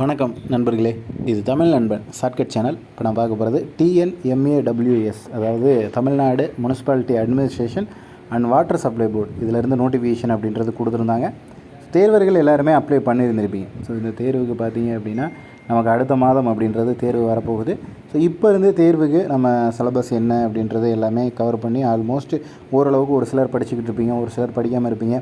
வணக்கம் நண்பர்களே இது தமிழ் நண்பன் ஷார்ட்கட் சேனல் இப்போ நான் பார்க்க போகிறது டிஎன்எம்ஏடபிள்யூஎஸ் அதாவது Tamil Nadu municipality administration and water supply board இதிலேருந்து நோட்டிஃபிகேஷன் அப்படின்றது கொடுத்துருந்தாங்க. தேர்வர்கள் எல்லாருமே அப்ளை பண்ணியிருந்திருப்பீங்க. ஸோ இந்த தேர்வுக்கு பார்த்தீங்க அப்படின்னா நமக்கு அடுத்த மாதம் அப்படின்றது தேர்வு வரப்போகுது. ஸோ இப்போ இருந்து தேர்வுக்கு நம்ம சிலபஸ் என்ன அப்படின்றது எல்லாமே கவர் பண்ணி ஆல்மோஸ்ட் ஓரளவுக்கு ஒரு சிலர் படிச்சுக்கிட்டு இருப்பீங்க ஒரு சிலர் படிக்காமல் இருப்பீங்க.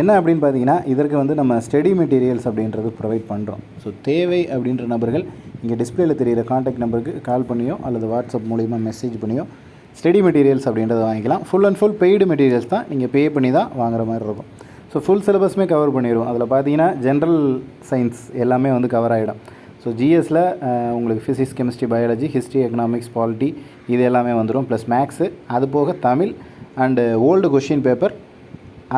என்ன அப்படின்னு பார்த்தீங்கன்னா இதற்கு வந்து நம்ம ஸ்டடி மெட்டீரியல்ஸ் அப்படின்றது ப்ரொவைட் பண்ணுறோம் ஸோ தேவை அப்படின்ற நபர்கள் இங்கே டிஸ்பிளேயில் தெரியிற காண்டாக்ட் நம்பருக்கு கால் பண்ணியோ அல்லது வாட்ஸ்அப் மூலிமா மெசேஜ் பண்ணியோ ஸ்டடி மெட்டீரியல்ஸ் அப்படின்றத வாங்கிக்கலாம். Full and full paid materials தான் நீங்கள் பே பண்ணி தான் வாங்குற மாதிரி இருக்கும். ஸோ ஃபுல் சிலபஸுமே கவர் பண்ணிடுவோம் அதில் பார்த்தீங்கன்னா ஜென்ரல் சயின்ஸ் எல்லாமே வந்து கவர் ஆகிடும் ஸோ ஜிஎஸ்சில் உங்களுக்கு physics chemistry biology history economics polity இது எல்லாமே வந்துடும் ப்ளஸ் மேக்ஸு அது போக Tamil and old question paper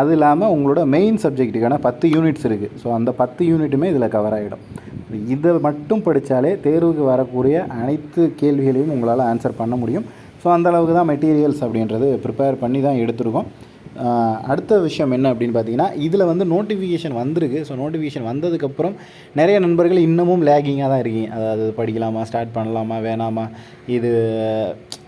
அது இல்லாமல் உங்களோட மெயின் சப்ஜெக்ட்டுக்கான பத்து யூனிட்ஸ் இருக்குது ஸோ அந்த பத்து யூனிட்டுமே இதில் கவர் ஆகிடும் இதை மட்டும் படித்தாலே தேர்வுக்கு வரக்கூடிய அனைத்து கேள்விகளையும் உங்களால் ஆன்சர் பண்ண முடியும். ஸோ அந்த அளவுக்கு தான் மெட்டீரியல்ஸ் அப்படின்றது ப்ரிப்பேர் பண்ணி தான் எடுத்திருக்கோம். அடுத்த விஷயம் என்ன அப்படின்னு பார்த்தீங்கன்னா இதில் வந்து நோட்டிஃபிகேஷன் வந்திருக்கு. ஸோ நோட்டிஃபிகேஷன் வந்ததுக்கப்புறம் நிறைய நண்பர்கள் இன்னமும் லேகிங்காக தான் இருக்கீங்க. அதாவது படிக்கலாமா ஸ்டார்ட் பண்ணலாமா வேணாமா? இது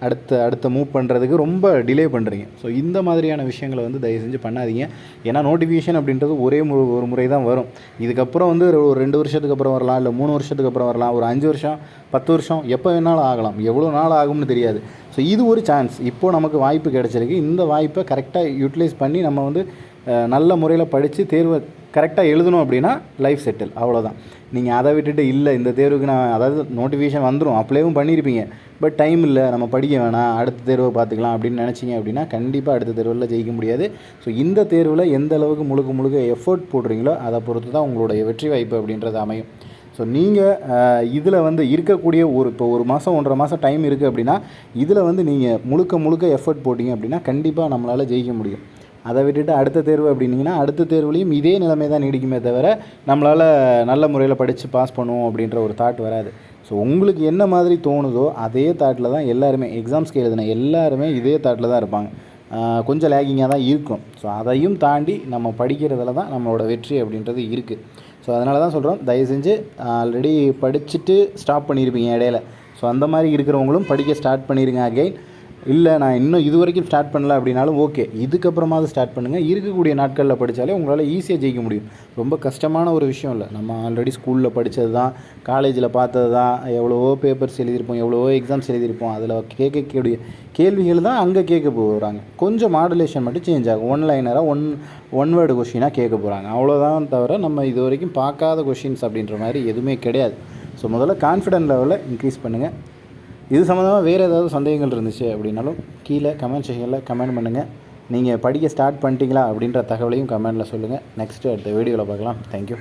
அடுத்த அடுத்த மூவ் பண்ணுறதுக்கு ரொம்ப டிலே பண்ணுறீங்க ஸோ இந்த மாதிரியான விஷயங்களை வந்து தயவு செஞ்சு பண்ணாதீங்க. ஏன்னா நோட்டிஃபிகேஷன் அப்படின்றது ஒரே மு ஒரு முறை தான் வரும். இதுக்கப்புறம் வந்து ஒரு ரெண்டு வருஷத்துக்கு அப்புறம் வரலாம் இல்லை மூணு வருஷத்துக்கு அப்புறம் வரலாம் ஒரு அஞ்சு வருஷம் பத்து வருஷம் எப்போ வேணாலும் ஆகலாம். எவ்வளோ நாள் ஆகும்னு தெரியாது. ஸோ இது ஒரு சான்ஸ் இப்போது நமக்கு வாய்ப்பு கிடச்சிருக்கு. இந்த வாய்ப்பை கரெக்டாக யூட்டிலைஸ் பண்ணி நம்ம வந்து நல்ல முறையில் படித்து தேர்வை கரெக்டாக எழுதணும் அப்படின்னா லைஃப் செட்டில் அவ்வளோதான் நீங்கள் அதை விட்டுட்டு இல்லை இந்த தேர்வுக்கு நான் அதாவது நோட்டிஃபிகேஷன் வந்துடும் அப்ளைவும் பண்ணியிருப்பீங்க. பட் டைம் இல்லை நம்ம படிக்க வேணாம் அடுத்த தேர்வை பார்த்துக்கலாம் அப்படின்னு நினச்சிங்க அப்படின்னா கண்டிப்பாக அடுத்த தேர்வில் ஜெயிக்க முடியாது. ஸோ இந்த தேர்வில் எந்த அளவுக்கு முழுக்க முழுக்க எஃபோர்ட் போடுறீங்களோ அதை பொறுத்து தான் உங்களுடைய வெற்றி வாய்ப்பு அப்படின்றது அமையும். ஸோ நீங்கள் இதில் வந்து இருக்கக்கூடிய ஒரு இப்போ ஒரு மாதம் ஒன்றரை மாதம் டைம் இருக்குது அப்படின்னா இதில் வந்து நீங்கள் முழுக்க முழுக்க எஃபர்ட் போட்டிங்க அப்படின்னா கண்டிப்பாக நம்மளால் ஜெயிக்க முடியும். அதை விட்டுட்டு அடுத்த தேர்வு அப்படின்னிங்கன்னா அடுத்த தேர்வுலையும் இதே நிலைமை தான் நீடிக்குமே தவிர நம்மளால் நல்ல முறையில் படித்து பாஸ் பண்ணுவோம் அப்படின்ற ஒரு தாட் வராது. ஸோ உங்களுக்கு என்ன மாதிரி தோணுதோ அதே தாட்டில் தான் எல்லாருமே எக்ஸாம்ஸ்க்கு எழுதின எல்லாருமே இதே தாட்டில் தான் இருப்பாங்க. கொஞ்சம் லேகிங்காக தான் இருக்கும். ஸோ அதையும் தாண்டி நம்ம படிக்கிறதுல தான் நம்மளோட வெற்றி அப்படின்றது இருக்குது ஸோ அதனால தான் சொல்கிறோம் தயவு செஞ்சு ஆல்ரெடி படிச்சுட்டு ஸ்டாப் பண்ணியிருப்பீங்க இடையில. ஸோ அந்த மாதிரி இருக்கிறவங்களும் படிக்க ஸ்டார்ட் பண்ணிடுங்க அகைன் இல்லை நான் இன்னும் இது வரைக்கும் ஸ்டார்ட் பண்ணல அப்படின்னாலும் ஓகே இதுக்கப்புறமாவது ஸ்டார்ட் பண்ணுங்கள் இருக்கக்கூடிய நாட்களில் படித்தாலே உங்களால் ஈஸியாக ஜெயிக்க முடியும். ரொம்ப கஷ்டமான ஒரு விஷயம் இல்லை. நம்ம ஆல்ரெடி ஸ்கூலில் படித்தது தான் காலேஜில் பார்த்தது தான் எவ்வளவோ பேப்பர்ஸ் எழுதியிருப்போம் எவ்வளவோ எக்ஸாம்ஸ் எழுதியிருப்போம். அதில் கேட்கக்கூடிய கேள்விகள் தான் அங்கே கேட்க போகிறாங்க கொஞ்சம் மாடுலேஷன் மட்டும் சேஞ்ச் ஆகும். ஒன் லைனராக ஒன் ஒன் வேர்டு கொஷினாக கேட்க போகிறாங்க அவ்வளோதான் தவிர நம்ம இது வரைக்கும் பார்க்காத கொஷின்ஸ் அப்படின்ற மாதிரி எதுவுமே கிடையாது. ஸோ முதல்ல கான்ஃபிடென்ட் லெவலில் இன்க்ரீஸ் பண்ணுங்கள் இது சம்மந்தமாக வேறு ஏதாவது சந்தேகங்கள் இருந்துச்சு அப்படின்னாலும் கீழே கமெண்ட் செக்ஷனில் கமெண்ட் பண்ணுங்கள் நீங்கள் படிக்க ஸ்டார்ட் பண்ணிட்டீங்களா அப்படின்ற தகவலையும் கமெண்டில் சொல்லுங்கள் நெக்ஸ்ட்டு அடுத்த வீடியோவில் பார்க்கலாம். தேங்க்யூ